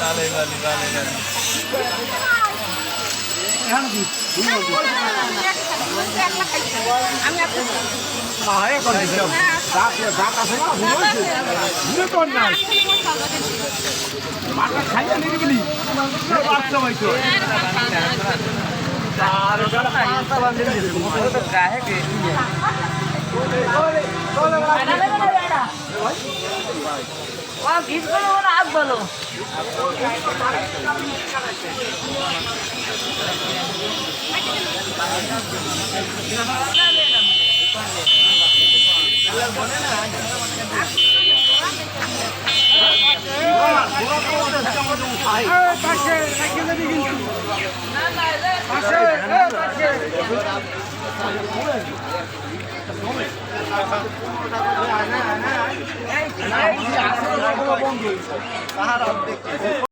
ভালোই ভালো ভালোই ভালো আমি বীজ বলো ওরা বন্ধু তাহার দেখতে